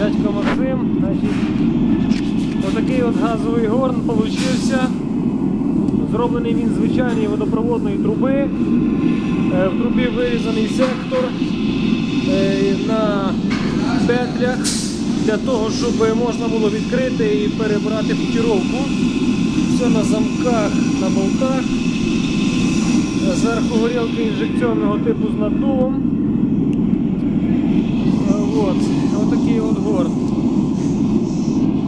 Дядько Максим, значить, отакий от газовий горн получився. Зроблений він звичайної водопроводної труби. Е, В трубі вирізаний сектор е, на петлях для того, щоб можна було відкрити і перебрати футіровку. Все на замках, на болтах. Зверху горілки інжекційного типу з наддувом. Е, От, отакий от горн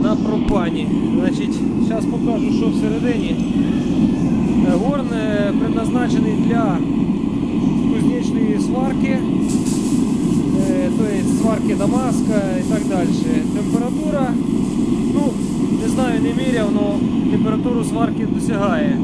на пропані. Значить, зараз покажу, що всередині. Е, Горн е, предназначений для кузнечної сварки, то есть сварки Дамаска і так далі. Температура, ну, не знаю, не міряв, але температуру сварки досягає.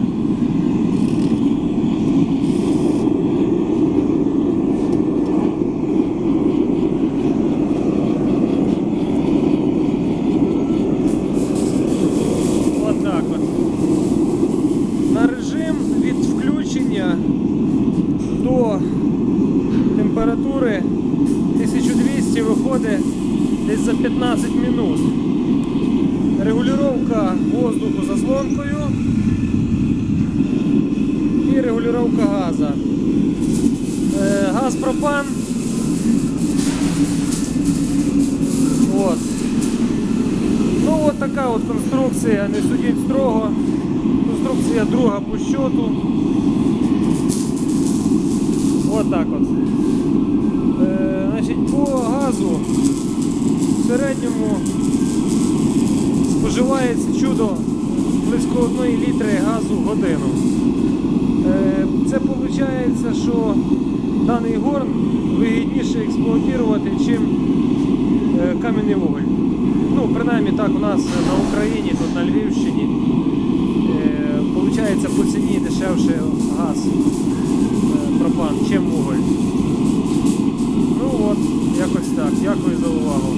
От так от. На режим від включення до температури 1200 виходить десь за 15 минут. Регулювання воздуху заслонкою і регулювання газу. Е, Газ пропан. От. Ну от така от конструкція, не судіть строго. Конструкція друга по счету. От так от. Е, значить, по газу в середньому споживається чудо близько 1 літри газу в годину. Е, це виходить, що даний горн вигідніше експлуатувати, чим е, кам'яний вуголь. Ну, принаймні так у нас на Україні, тут на Львівщині. Е, по ціні дешевше газ е, пропан, чим уголь. Ну от, якось так. Дякую за увагу.